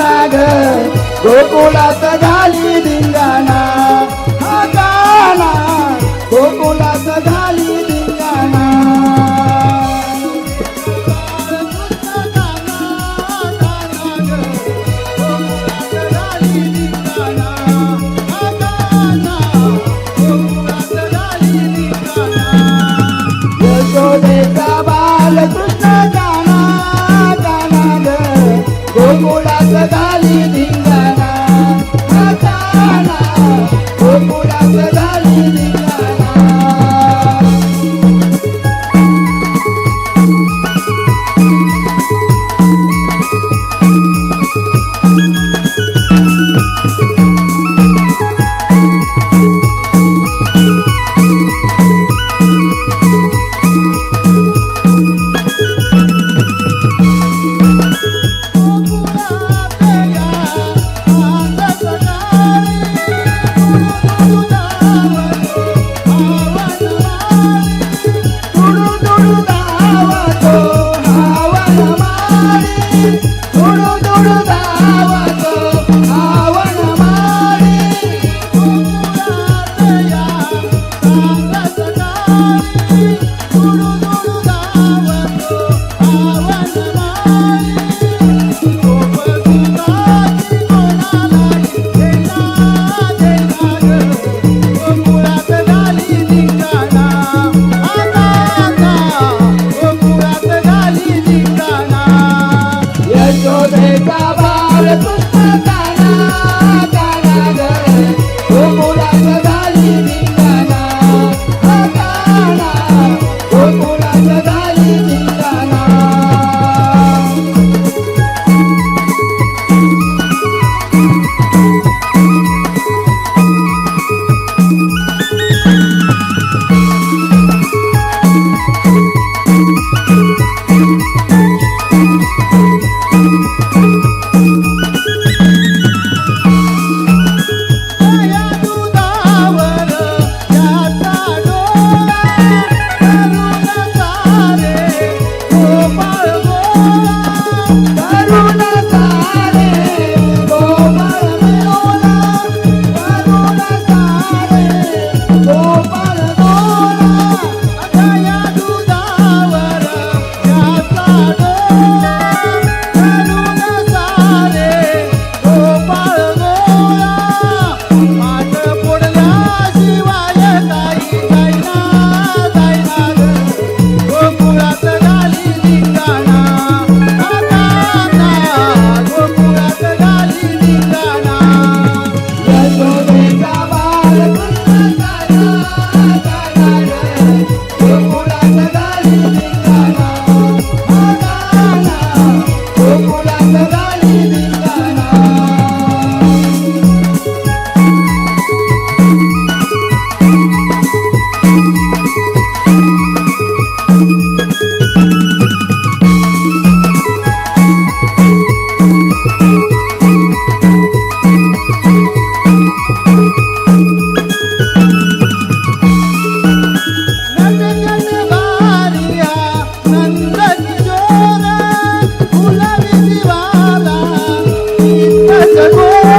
नाग गोकुलात झाली दिंगना हा गाना गोकुलात झाली दिंगना सुताताना गोकुलात झाली दिंगना हा गाना सुताताना गाना जय जोडी Agora